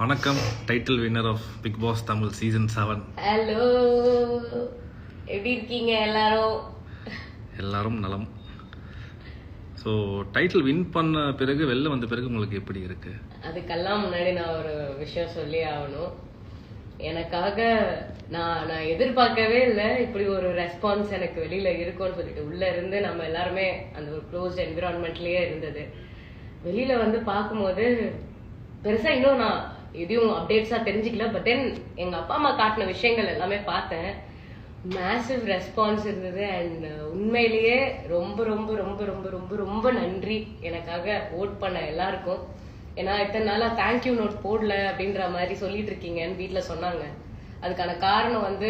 வணக்கம். Title winner of Bigg Boss Tamil season seven hello எப்படி இருக்கீங்க எல்லாரும்? எல்லாரும் நலம். ஸோ டைட்டில் வின் பண்ண பிறகு வெளில வந்த பிறகு உங்களுக்கு எப்படி இருக்கு? அதுக்கெல்லாம் முன்னாடி நான் ஒரு விஷயம் சொல்லி ஆகணும். எனக்காக நான் நான் எதிர்பார்க்கவே இல்லை. இப்படி ஒரு ரெஸ்பான்ஸ் எனக்கு வெளியில இருக்கும்னு சொல்லிட்டு உள்ள இருந்து நம்ம எல்லாருமே அந்த ஒரு க்ளோஸ்ட் என்விரான்மெண்ட்லயே இருந்தது. வெளியில வந்து பார்க்கும்போது பெருசா இன்னும் நான் எதையும் அப்டேட்ஸாக தெரிஞ்சுக்கல பட் தென் எங்கள் அப்பா அம்மா காட்டின விஷயங்கள் எல்லாமே பார்த்தேன். மேசிவ் ரெஸ்பான்ஸ் இருந்தது அண்ட் uh, உண்மையிலேயே ரொம்ப ரொம்ப ரொம்ப ரொம்ப ரொம்ப ரொம்ப நன்றி எனக்காக ஓட் பண்ண எல்லாருக்கும். ஏன்னா இத்தனை நாளாக தேங்க்யூ நோட் போடல அப்படின்ற மாதிரி சொல்லிட்டு இருக்கீங்கன்னு வீட்டில் சொன்னாங்க. அதுக்கான காரணம் வந்து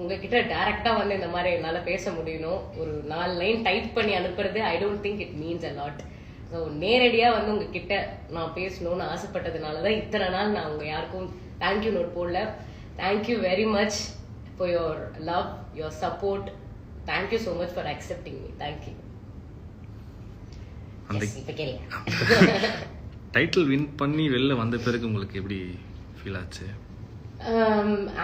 உங்ககிட்ட டைரக்டா வந்து இந்த மாதிரி என்னால் பேச முடியணும். ஒரு நாலு லைன் டைப் பண்ணி அனுப்புறது I don't think it means a lot so நேரடியா வந்து உங்ககிட்ட நான் பேசணும்னு ஆசைப்பட்டதுனால தான் இத்தனை நாள் நான் உங்க யாருக்கும் தேங்க்யூ நோட் போடல. Thank you very much for your love your support thank you so much for accepting me thank you அந்த இப்போ கேளுங்க. டைட்டில் வின் பண்ணி வெளில வந்த பிறகு உங்களுக்கு எப்படி ஃபீல் ஆச்சு?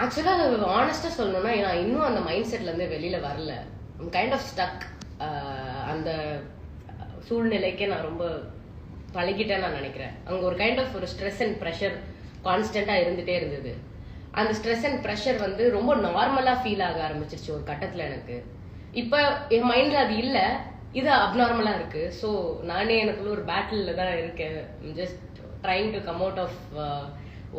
ஆக்சுவலாக ஆனஸ்டாக சொல்லணும்னா நான் இன்னும் அந்த மைண்ட் செட்லேருந்து வெளியில் வரல. கைண்ட் ஆஃப் ஸ்டக் அந்த சூழ்நிலைக்கே நான் ரொம்ப பழகிட்டேன்னு நான் நினைக்கிறேன். அங்கே ஒரு கைண்ட் ஆஃப் ஒரு ஸ்ட்ரெஸ் அண்ட் ப்ரெஷர் கான்ஸ்டண்ட்டாக இருந்துகிட்டே இருந்தது. அந்த ஸ்ட்ரெஸ் அண்ட் ப்ரெஷர் வந்து ரொம்ப நார்மலாக ஃபீல் ஆக ஆரம்பிச்சிருச்சு ஒரு கட்டத்தில் எனக்கு. இப்போ என் மைண்டில் அது இல்லை. இது அப்நார்மலா இருக்கு. ஸோ நானே எனக்குள்ள ஒரு பேட்டில் தான் இருக்கேன். Just trying to come out of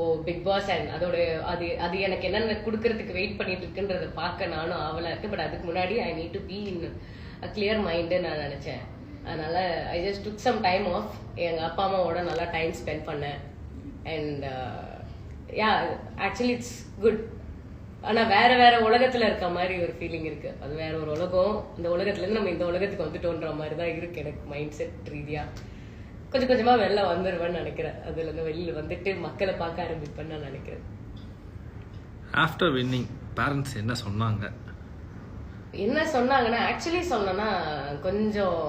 oh Bigg Boss and அதோட அது அது எனக்கு என்னென்ன கொடுக்கறதுக்கு வெயிட் பண்ணிட்டு இருக்குன்றத பார்க்க நானும் ஆவலா இருக்கு. பட் அதுக்கு முன்னாடி I need to be in clear mind நான் நினைச்சேன். அதனால I just took some time off எங்க அப்பா அம்மாவோட நல்லா டைம் ஸ்பெண்ட் பண்ணேன். And yeah actually it's good ஆனா வேற வேற உலகத்துல இருக்க மாதிரி ஒரு ஃபீலிங் இருக்கு. அது வேற ஒரு உலகம். இந்த உலகத்துல இருந்து நம்ம இந்த உலகத்துக்கு வந்துட்டோன்ற மாதிரி தான் இருக்கு எனக்கு மைண்ட் செட் ரீதியா. கொஞ்சம் கொஞ்சமா வெளில வந்துருவேன்னு நினைக்கிறேன். அதுல இருந்து வெளியில வந்துட்டு மக்களை பார்க்க ஆரம்பிப்பேன்னு நான் நினைக்கிறேன். ஆஃப்டர் வின்னிங் பேரண்ட்ஸ் என்ன சொன்னாங்க? என்ன சொன்னாங்கன்னா ஆக்சுவலி சொன்னோன்னா கொஞ்சம்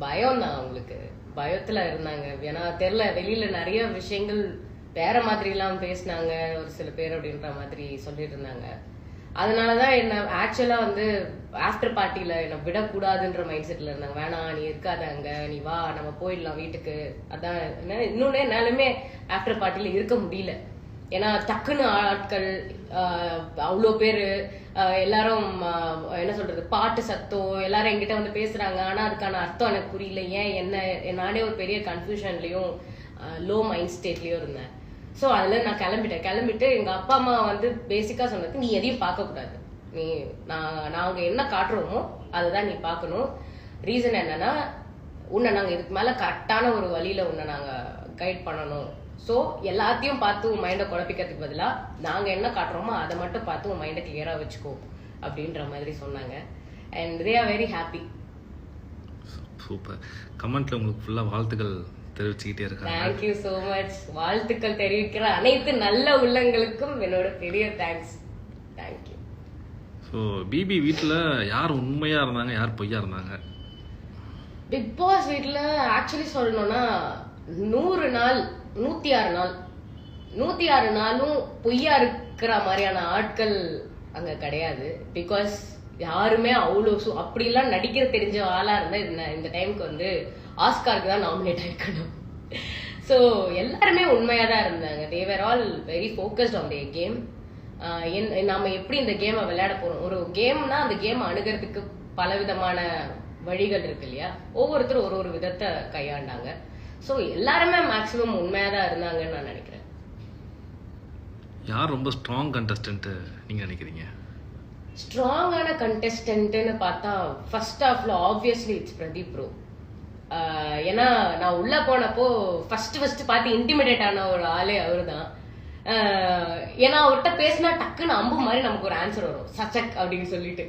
பயம் தான் அவங்களுக்கு. பயத்துல இருந்தாங்க. ஏன்னா தெரியல வெளியில நிறைய விஷயங்கள் வேற மாதிரி எல்லாம் பேசினாங்க. ஒரு சில பேர் அப்படின்ற மாதிரி சொல்லிட்டு இருந்தாங்க அதனாலதான் என்ன ஆக்சுவலா வந்து ஆஃப்டர் பார்ட்டியில என்ன விடக்கூடாதுன்ற மைண்ட் செட்ல இருந்தாங்க. வேணாம் நீ இருக்காத அங்க. நீ வா நம்ம போயிடலாம் வீட்டுக்கு. அதான் என்ன- இன்னொன்னு என்னாலுமே ஆஃப்டர் பார்ட்டியில இருக்க முடியல. ஏன்னா டக்குன்னு ஆட்கள் அவ்வளோ பேர் எல்லாரும் என்ன சொல்றது பாட்டு சத்தம் எல்லாரும் எங்கிட்ட வந்து பேசுறாங்க. ஆனா அதுக்கான அர்த்தம் எனக்கு புரியல. ஏன் என்ன நானே ஒரு பெரிய கன்ஃபியூஷன்லயும் லோ மைண்ட் ஸ்டேட்லயும் இருந்தேன். ஸோ அதுல நான் கிளம்பிட்டேன். கிளம்பிட்டு எங்க அப்பா அம்மா வந்து பேசிக்கா சொன்னது நீ எதையும் பார்க்க கூடாது நீ நான் நாங்க என்ன காட்டுறோமோ அதுதான் நீ பார்க்கணும். ரீசன் என்னன்னா உன்னை நாங்க இதுக்கு மேல கரெக்டான ஒரு வழியில உன்னை நாங்க கைட் பண்ணணும். ஸோ எல்லாத்தையும் பார்த்து உன் மைண்டை குழப்பிக்கிறதுக்கு பதிலா நாங்க என்ன காட்டுறோமோ அதை மட்டும் பார்த்து உன் மைண்டை கிளியரா வச்சுக்கோ அப்படின்ற மாதிரி சொன்னாங்க. And they are very happy super கமெண்ட்ல உங்களுக்கு ஃபுல்லாக வாழ்த்துக்கள் தெரிவிச்சுக்கிட்டே இருக்காங்க. தேங்க்யூ ஸோ மச் வாழ்த்துக்கள் தெரிவிக்கிற அனைத்து நல்ல உள்ளங்களுக்கும் என்னோட பெரிய தேங்க்ஸ் தேங்க்யூ ஸோ பிபி வீட்டில் யார் உண்மையாக இருந்தாங்க யார் பொய்யா இருந்தாங்க? பிக் பாஸ் வீட்ல ஆக்சுவலி சொல்லணும்னா நூறு நாள் நூத்தி ஆறு நாள். நூத்தி ஆறு நாளும் பொய்யா இருக்கிற மாதிரியான ஆட்கள் அங்க கிடையாது. பிகாஸ் யாருமே அவ்வளோ சு அப்படிலாம் நடிக்கிற தெரிஞ்ச ஆளா இருந்தா இந்த இந்த டைமுக்கு வந்து ஆஸ்காருக்கு தான் நாமினேட் ஆயிருக்கணும் ஸோ எல்லாருமே உண்மையா தான் இருந்தாங்க. They were all very focused on the game நாம எப்படி இந்த கேமை விளையாட போறோம்? ஒரு கேம்னா அந்த கேம் அணுகிறதுக்கு பலவிதமான வழிகள் இருக்கு இல்லையா? ஒவ்வொருத்தரும் ஒரு ஒரு விதத்தை கையாண்டாங்க. ஸோ எல்லாருமே மேக்சிமம் உண்மையா தான் இருந்தாங்கன்னு நான் நினைக்கிறேன். யார் ரொம்ப ஸ்ட்ராங் கண்டஸ்டன்ட்டு நீங்கள் நினைக்கிறீங்க? ஸ்ட்ராங்கான கண்டெஸ்டன்ட்னு பார்த்தா ஃபர்ஸ்ட் ஹாஃப்ல ஆப்வியஸ்லி இட்ஸ் பிரதீப் ப்ரோ ஏன்னா நான் உள்ள போனப்போ ஃபர்ஸ்ட் ஃபர்ஸ்ட் பார்த்து இன்டிமிடேட் ஆன ஒரு ஆளே அவரு தான் ஏன்னா அவர்கிட்ட பேசினா டக்குன்னு அம்பு மாதிரி நமக்கு ஒரு ஆன்சர் வரும். சச்சக் அப்படின்னு சொல்லிட்டு.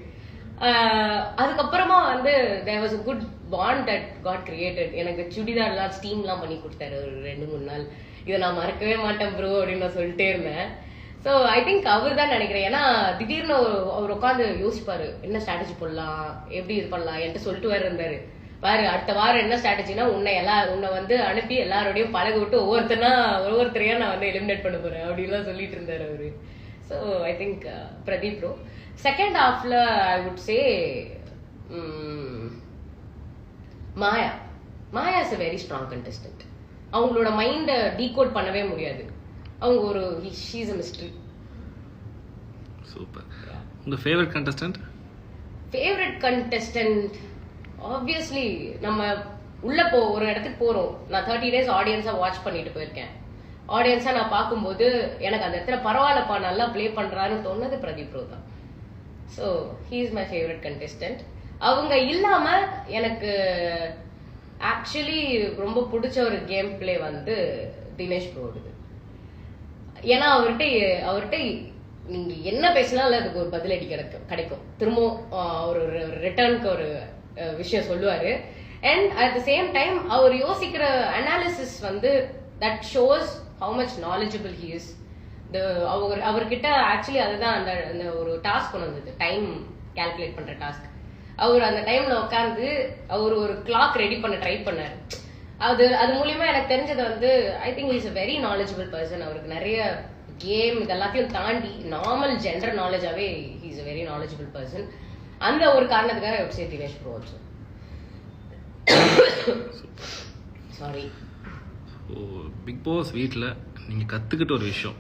அதுக்கப்புறமா வந்து there was good bond that god created எனக்கு சுடிதார்லாம் ஸ்டீம்லாம் பண்ணி கொடுத்தாரு ஒரு ரெண்டு மூணு நாள். இதை நான் மறக்கவே மாட்டேன் ப்ரோ அப்படின்னு நான் சொல்லிட்டே இருந்தேன். ஸோ ஐ திங்க் அவர் தான் நினைக்கிறேன். ஏன்னா திடீர்னு ஒரு- அவர் உட்காந்து யோசிப்பாரு. என்ன ஸ்ட்ராட்டஜி போடலாம்? எப்படி இது பண்ணலாம்? என்கிட்ட சொல்லிட்டு வேற இருந்தாரு. பாரு அடுத்த வாரம் என்ன ஸ்ட்ராட்டஜினா உன்னை எல்லா உன்னை வந்து அனுப்பி எல்லாரோடையும் பழக விட்டு ஒவ்வொருத்தனா ஒவ்வொருத்தரையா நான் வந்து எலிமினேட் பண்ண போறேன் அப்படின்லாம் சொல்லிட்டு இருந்தாரு அவரு. So I think Pradeep bro second ஹாஃப்ல I would say Maya. Maya is a very strong contestant. அவங்களோட மைண்டை டீகோட் பண்ணவே முடியாது. அவங்க ஒரு ஷீஸ் அ மிஸ்ட்ரி சூப்பர் உங்க favourite contestant favourite contestant obviously நம்ம உள்ள போ ஒரு இடத்துக்கு போறோம். நான் தேர்ட்டி டேஸ் ஆடியன்ஸா வாட்ச் பண்ணிட்டு போயிருக்கேன். ஆடியன்ஸா நான் பார்க்கும்போது எனக்கு அந்த இடத்துல பரவாயில்லப்பா நல்லா ப்ளே பண்றாருன்னு தோணுது பிரதீப் ரோ தான் so he is my favourite contestant அவங்க இல்லாம எனக்கு ஆக்சுவலி ரொம்ப பிடிச்ச ஒரு கேம் பிளே வந்து தினேஷ் ப்ரோடுது ஏன்னா அவர்கிட்ட அவர்கிட்ட நீங்க என்ன பேசினாலும் அதுக்கு ஒரு பதிலடி கிடைக்கும் கிடைக்கும். திரும்பவும் ஒரு ரிட்டர்னுக்கு ஒரு விஷயம் சொல்லுவாரு. And at the same time அவர் யோசிக்கிற அனாலிசிஸ் வந்து that shows how much knowledgeable he is அவர் அவர்கிட்ட ஆக்சுவலி அதுதான் அந்த அந்த ஒரு டாஸ்க் ஒன்று வந்தது. டைம் கால்குலேட் பண்ற டாஸ்க் அவர் அந்த டைம்ல உட்காந்து அவர் ஒரு கிளாக் ரெடி பண்ண ட்ரை பண்ணார். அது அது மூலியமா எனக்கு தெரிஞ்சது வந்து I think is a very knowledgeable person அவருக்கு நிறைய கேம் இதெல்லாத்தையும் தாண்டி normal general நாலேஜாவே is a very knowledgeable person அந்த ஒரு காரணத்துக்காக I Dinesh bro also sorry oh Bigg Boss வீட்டில் நீங்கள் கற்றுக்கிட்ட ஒரு விஷயம்.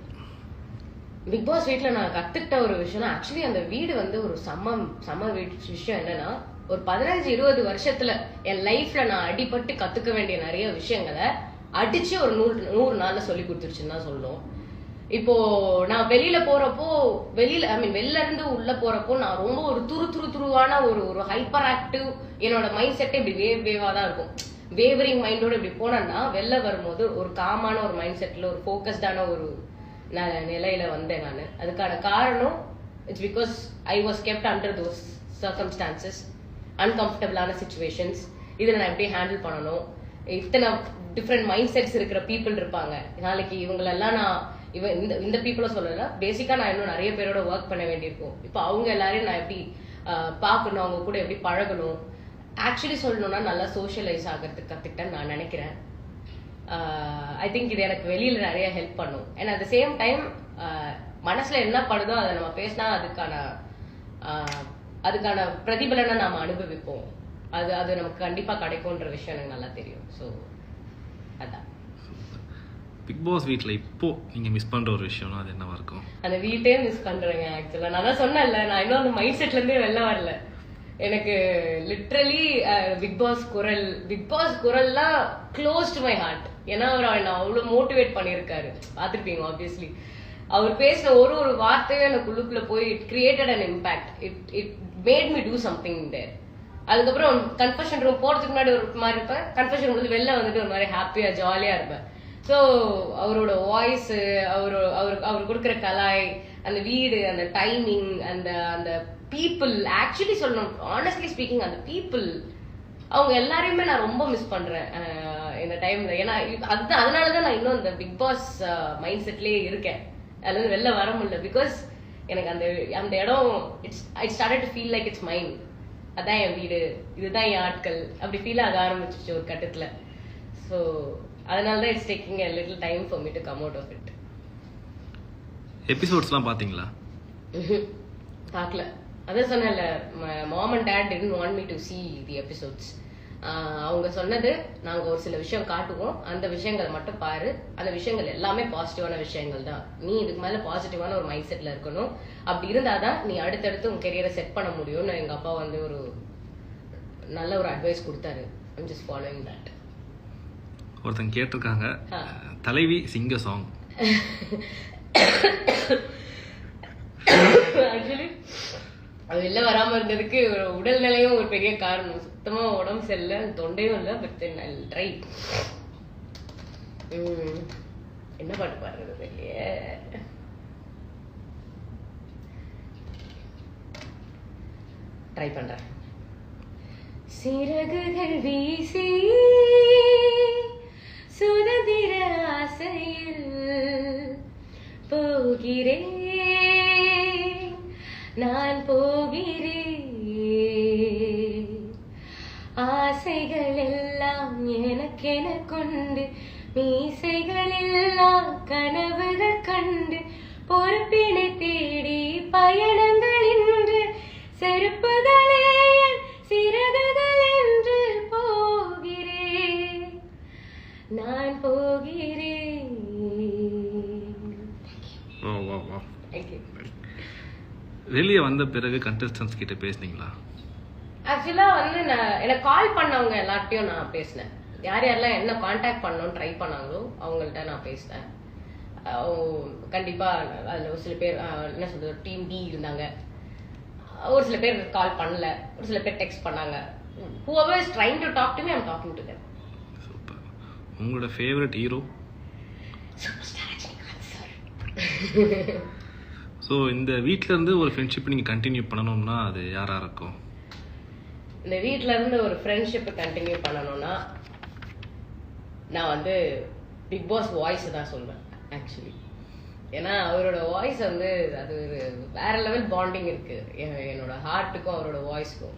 பிக் பாஸ் வீட்டில் நான் கத்துக்கிட்ட ஒரு விஷயம்னா ஆக்சுவலி அந்த வீடு வந்து ஒரு செம்ம செம்ம வீடு விஷயம் என்னன்னா ஒரு பதினஞ்சு இருபது வருஷத்துல என் லைஃப்ல நான் அடிபட்டு கத்துக்க வேண்டிய நிறைய விஷயங்களை அடிச்சு ஒரு நூறு நூறு நாள்ல சொல்லி கொடுத்துருச்சுன்னு தான் சொல்லணும். இப்போ நான் வெளியில போறப்போ வெளியில ஐ மீன் வெளில இருந்து உள்ள போறப்போ நான் ரொம்ப ஒரு துரு துரு துருவான ஒரு ஒரு ஹைப்பர் ஆக்டிவ் என்னோட மைண்ட் செட்டே இப்படி வேவ் வேவா தான் இருக்கும். வேவரிங் மைண்டோட இப்படி போனேன்னா வெளில வரும்போது ஒரு காமான ஒரு மைண்ட் செட்ல ஒரு ஃபோக்கஸ்டான ஒரு நிலையில வந்தேன் நான். அதுக்கான காரணம் it's because I was kept under those circumstances அன்கம்ஃபர்டபுளான situations இதில் நான் எப்படி ஹேண்டில் பண்ணணும்? இத்தனை டிஃப்ரெண்ட் மைண்ட் செட்ஸ் இருக்கிற பீப்புள் இருப்பாங்க. நாளைக்கு இவங்களெல்லாம் நான் இவ இந்த இந்த பீப்புளை சொல்லல பேசிக்காக நான் இன்னும் நிறைய பேரோட ஒர்க் பண்ண வேண்டியிருக்கும். இப்போ அவங்க எல்லாரையும் நான் எப்படி பார்க்கணும் அவங்க கூட எப்படி பழகணும்? ஆக்சுவலி சொல்லணும்னா நல்லா சோஷியலைஸ் ஆகிறதுக்கு கற்றுக்கிட்டேன்னு நான் நினைக்கிறேன். ஐ திங்க் இது எனக்கு வெளியில நிறைய ஹெல்ப் பண்ணும். And at the same time மனசுல என்ன படுதோ அதை நம்ம பேசினா அதுக்கான அதுக்கான பிரதிபலனை நாம அனுபவிப்போம். அது அது நமக்கு கண்டிப்பா கிடைக்கும்ன்ற விஷயம் எனக்கு நல்லா தெரியும். ஸோ அதான். பிக் பாஸ் வீட்டில் இப்போ நீங்கள் மிஸ் பண்ணுற ஒரு விஷயம்னா அது என்னவா இருக்கும்? அந்த வீட்டே மிஸ் பண்றேங்க ஆக்சுவலா நான் தான் சொன்னேன்ல நான் இன்னும் அந்த மைண்ட் செட்ல இருந்தே வெளில வரல. எனக்கு லிட்ரலி பிக் பாஸ் குரல் பிக் பாஸ் குரல்லாம் க்ளோஸ் டு மை ஹார்ட் ஏன்னா அவர் என்ன அவ்வளோ மோட்டிவேட் பண்ணியிருக்காரு. பார்த்துருப்பீங்க ஆப்வியஸ்லி அவர் பேசின ஒரு ஒரு வார்த்தையும் எனக்கு உள்ளுக்குள்ள போய் it created an impact it it made me do something there அதுக்கப்புறம் கன்ஃபெஷன் ரூம் போறதுக்கு முன்னாடி ஒரு மாதிரி இருப்பேன். கன்ஃபெஷன் ரூம் வெளில வந்துட்டு ஒரு மாதிரி ஹாப்பியா ஜாலியா இருப்பேன். ஸோ அவரோட வாய்ஸ் அவர் அவர் அவர் கொடுக்குற கலாய் அந்த வீடு அந்த டைமிங் அந்த அந்த பீப்புள் ஆக்சுவலி சொல்லணும் ஆனஸ்ட்லி ஸ்பீக்கிங் அந்த பீப்புள் அவங்க எல்லாரையுமே நான் ரொம்ப மிஸ் பண்றேன் இந்த டைம்ல ஏன்னா அதுதான் அதனால தான் நான் இன்னும் இந்த பிக் பாஸ் மைண்ட் செட்லயே இருக்கேன். அதுல வெளில வர முடியல. பிகாஸ் எனக்கு அந்த அந்த இடம் it's I started to feel like it's mind அதான் என் வீடு. இதுதான் என் ஆட்கள். அப்படி ஃபீல் ஆக ஆரம்பிச்சிச்சு ஒரு கட்டத்துல. ஸோ அதனால தான் it's taking a little time for me to come out of it எபிசோட்ஸ்லாம் பார்த்தீங்களா? பார்க்கல. அதான் சொன்னேன்ல mom and dad didn't want me to see the episodes அவங்க சொன்னது நாங்க ஒரு சில விஷயம் காட்டுவோம். அந்த விஷயங்கள் மட்டும் பாரு. அந்த விஷயங்கள் எல்லாமே பாசிட்டிவான விஷயங்கள் தான். நீ இதுக்கு மேல பாசிட்டிவான ஒரு மைண்ட் செட்ல இருக்கணும். அப்படி இருந்தாதான் நீ அடுத்தடுத்து உன் கெரியரை செட் பண்ண முடியும்னு எங்க அப்பா வந்து ஒரு நல்ல ஒரு அட்வைஸ் கொடுத்தாரு. ஐம் ஜஸ்ட் ஃபாலோயிங் தட் ஒருத்தங்க கேட்டிருக்காங்க. தலைவி சிங்க சாங் ஆக்சுவலி அது வெளில வராம இருந்ததுக்கு ஒரு உடல்நிலையும் ஒரு பெரிய காரணம். சுத்தமா உடம்பு சரியில்லை தொண்டையும் இல்லை பட் ட்ரை என்ன பாட்டு பாடுறது வெளியே? ட்ரை பண்றேன். சிறகுகள் வீசி சுதந்திர ஆசையில் போகிறேன். நான் போகிறேன். ஆசைகள் எனக்கென கொண்டு மீசைகளெல்லாம் கனவுகள் கண்டு பொறுப்பினை தேடி பயணங்கள் இன்று செருப்புகளே சிறகுகள் என்று போகிறேன். நான் போகிறேன். வா வா வா Thank you. வெளியே வந்த பிறகு கண்டஸ்டன்ஸ் கிட்ட பேசுனீங்களா? ஆக்சுவலா வந்து நான் எனக்கு கால் பண்ணவங்க எல்லார்ட்டையும் நான் பேசினேன். யார் யாரெல்லாம் என்ன காண்டாக்ட் பண்ணணும்னு ட்ரை பண்ணாங்களோ அவங்கள்ட்ட நான் பேசினேன். கண்டிப்பா அதுல ஒரு சில பேர் என்ன சொல்றது டீம் டி இருந்தாங்க. ஒரு சில பேர் கால் பண்ணல. ஒரு சில பேர் டெக்ஸ்ட் பண்ணாங்க. Whoever is trying to talk to me i'm talking to them. Super. உங்களோட favourite hero Superstar Rajinikanth sir. So இந்த வீட்ல இருந்து ஒரு ஃப்ரெண்ட்ஷிப் நீங்கள் கண்டினியூ பண்ணணும்னா அது யாரா இருக்கும்? இந்த வீட்ல இருந்து ஒரு ஃப்ரெண்ட்ஷிப் கண்டினியூ பண்ணணும்னா நான் வந்து பிக் பாஸ் வாய்ஸ் தான் சொல்வேன் ஆக்சுவலி ஏன்னா அவரோட வாய்ஸ் வந்து அது ஒரு வேற லெவல் பாண்டிங் இருக்கு. என்னோட ஹார்ட்டுக்கும் அவரோட வாய்ஸ்க்கும்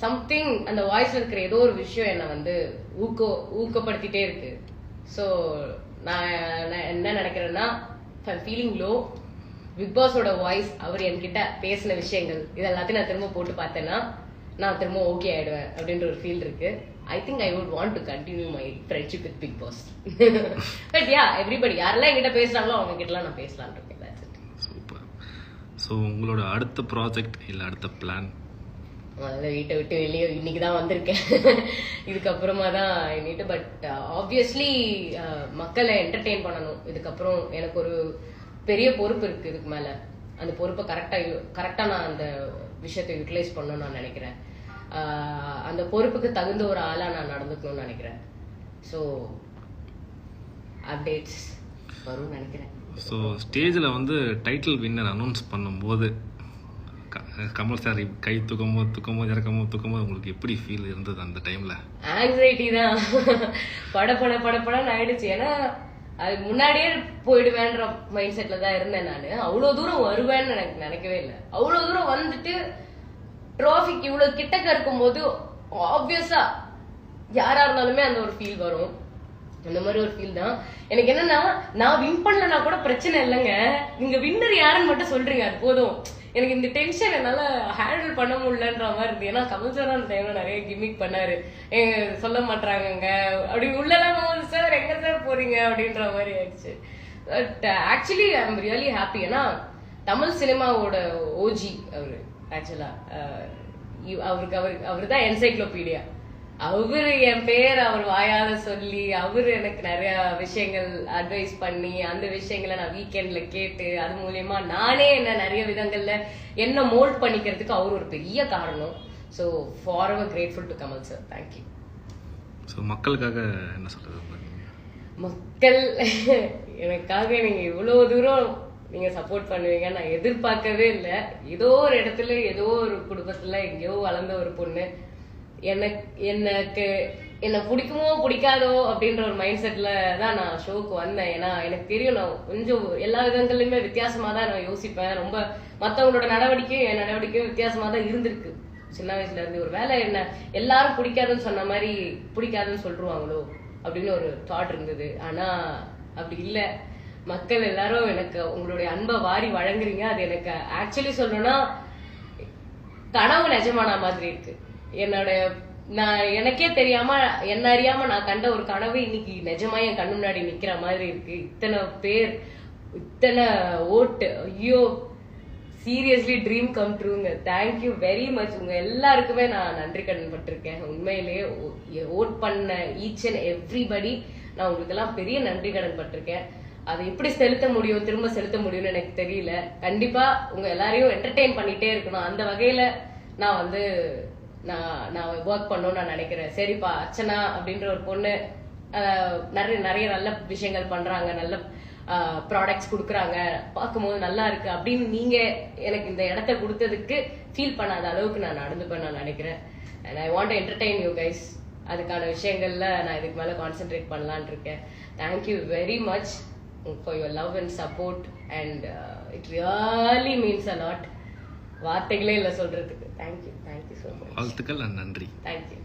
சம்திங் அந்த வாய்ஸ்ல இருக்கிற ஏதோ ஒரு விஷயம் என்னை வந்து ஊக்க ஊக்கப்படுத்திட்டே இருக்கு. ஸோ நான் நான் என்ன நினைக்கிறேன்னா ஃபீலிங் லோ பிக் பாஸோட வாய்ஸ் அவர் என்கிட்ட பேசின விஷயங்கள் இது எல்லாத்தையும் நான் திரும்ப போட்டு பார்த்தேன்னா நான் திரும்ப ஓகே ஆயிடுவேன் அப்படின்ற ஒரு ஃபீல் இருக்கு. I think I would want to continue my friendship with Bigg Boss but yeah everybody யாரெல்லாம் என்கிட்ட பேசுறாங்களோ அவங்க கிட்டலாம் நான் பேசலாம்னு இருக்கேன். சூப்பர் ஸோ உங்களோட அடுத்த ப்ராஜெக்ட் இல்லை அடுத்த பிளான் முதல்ல வீட்டை விட்டு வெளியே இன்னைக்கு தான் வந்திருக்கேன். இதுக்கப்புறமா தான் நீட்டு பட் ஆப்வியஸ்லி மக்களை என்டர்டெயின் பண்ணணும். இதுக்கப்புறம் எனக்கு ஒரு பெரிய பொறுப்பு இருக்கு இதுக்கு மேல. அந்த பொறுப்பை கரெக்டா கரெக்டா நான் அந்த விஷயத்தை யூட்டிலைஸ் பண்ணணும்னு நான் நினைக்கிறேன். அந்த பொறுப்புக்கு தகுந்த ஒரு ஆளா நான் நடந்துக்கணும்னு நினைக்கிறேன். ஸோ அப்டேட்ஸ் வரும்னு நினைக்கிறேன். ஸோ ஸ்டேஜில் வந்து டைட்டில் வின்னர் அனௌன்ஸ் பண்ணும்போது க- கமல் சார் கை தூக்கமோ தூக்கமோ இறக்கமோ தூக்கமோ உங்களுக்கு எப்படி ஃபீல் இருந்தது அந்த டைமில் ஆங்ஸைட்டி தான். பட பட பட படன்னு ஆயிடுச்சு. ஏன்னா அதுக்கு முன்னாடியே போயிடுவேன்ற மைண்ட் செட்ல தான் இருந்தேன் நான். அவ்வளவு தூரம் வருவேன்னு எனக்கு நினைக்கவே இல்லை. அவ்வளவு தூரம் வந்துட்டு ட்ராஃபிக் இவ்வளவு கிட்டக்க இருக்கும்போது ஆப்வியஸா யாரா இருந்தாலுமே அந்த ஒரு ஃபீல் வரும். அந்த மாதிரி ஒரு ஃபீல் தான். எனக்கு என்னன்னா நான் வின் பண்ணலன்னா கூட பிரச்சனை இல்லைங்க. நீங்க வின்னர் யாருன்னு மட்டும் சொல்றீங்க அது போதும். எனக்கு இந்த டென்ஷன் என்னால ஹேண்டில் பண்ண முடியலன்ற மாதிரி இருக்கு. ஏன்னா கமல் சார் அந்த டைம்ல நிறைய கிமிக் பண்ணாரு. சொல்ல மாட்டாங்கங்க அப்படி உள்ளலாம் சார் எங்க சார் போறீங்க? அப்படின்ற மாதிரி ஆயிடுச்சு. But actually I am really happy ஏன்னா தமிழ் சினிமாவோட ஓஜி அவரு ஆக்சுவலா அவருக்கு அவருக்கு அவர் தான் என்சைக்ளோபீடியா அவரு என் பேர் அவர் வாயால சொல்லி அவரு எனக்கு நிறைய விஷயங்கள் அட்வைஸ் பண்ணி அந்த விஷயங்களை நான் வீக்கெண்ட்ல கேட்டு அது மூலியமா நானே என்ன நிறைய விதங்கள்ல என்ன மோல்ட் பண்ணிக்கிறதுக்கு அவர் ஒரு பெரிய காரணம். So forever grateful to Kamal sir thank you so மக்களுக்காக என்ன சொல்றது மக்கள் எனக்காக நீங்க இவ்வளவு தூரம் நீங்க சப்போர்ட் பண்ணுவீங்க. நான் எதிர்பார்க்கவே இல்லை. ஏதோ ஒரு இடத்துல ஏதோ ஒரு குடும்பத்துல எங்கேயோ வளர்ந்த ஒரு பொண்ணு. எனக்கு எனக்கு என்ன பிடிக்குமோ பிடிக்காதோ அப்படின்ற ஒரு மைண்ட் செட்ல தான் நான் ஷோக்கு வந்தேன். ஏன்னா எனக்கு தெரியும் நான் கொஞ்சம் எல்லா விதங்கள்லயுமே வித்தியாசமா தான் நான் யோசிப்பேன். ரொம்ப மத்தவங்களோட நடவடிக்கையும் என் நடவடிக்கையும் வித்தியாசமா தான் இருந்திருக்கு. சின்ன வயசுல இருந்து ஒரு வேலை என்ன எல்லாரும் பிடிக்காதுன்னு சொன்ன மாதிரி பிடிக்காதுன்னு சொல்லிருவாங்களோ அப்படின்னு ஒரு தாட் இருந்தது. ஆனா அப்படி இல்ல. மக்கள் எல்லாரும் எனக்கு உங்களுடைய அன்பை வாரி வழங்குறீங்க. அது எனக்கு ஆக்சுவலி சொல்லணும்னா கனவு நிஜமான மாதிரி இருக்கு. என்னோட நான் எனக்கே தெரியாம என்ன அறியாம நான் கண்ட ஒரு கனவு இன்னைக்கு நிஜமா என் கண்ணு முன்னாடி நிக்கிற மாதிரி இருக்கு. இத்தனை பேர் இத்தனை ஓட்டு. ஐயோ சீரியஸ்லி ட்ரீம் கம் ட்ரூங்க தேங்க்யூ வெரி மச் உங்க எல்லாருக்குமே நான் நன்றி கடன் பட்டிருக்கேன். உண்மையிலேயே ஓட் பண்ண ஈச் அண்ட் எவ்ரிபடி நான் உங்களுக்கு எல்லாம் பெரிய நன்றி கடன் பட்டிருக்கேன். அதை எப்படி செலுத்த முடியும் திரும்ப செலுத்த முடியும்னு எனக்கு தெரியல. கண்டிப்பா உங்க எல்லாரையும் என்டர்டெயின் பண்ணிட்டே இருக்கணும். அந்த வகையில நான் வந்து நான் நான் ஒர்க் பண்ணணும்னு நான் நினைக்கிறேன். சரிப்பா அர்ச்சனா அப்படின்ற ஒரு பொண்ணு நிறைய நிறைய நல்ல விஷயங்கள் பண்றாங்க நல்ல ப்ராடக்ட்ஸ் கொடுக்குறாங்க. பார்க்கும்போது நல்லா இருக்கு அப்படின்னு நீங்க எனக்கு இந்த இடத்த கொடுத்ததுக்கு ஃபீல் பண்ணாத அளவுக்கு நான் நடந்துப்பேன் நான் நினைக்கிறேன். And I want entertain you guys அதுக்கான விஷயங்கள்ல நான் இதுக்கு மேல கான்சென்ட்ரேட் பண்ணலான் இருக்கேன். Thank you very much for your love and support and it really means a lot வார்த்தைகளே இல்லை சொல்றதுக்கு. தேங்க்யூ தேங்க்யூ ஸோ மச் வாழ்த்துக்கள் நன்றி. தேங்க்யூ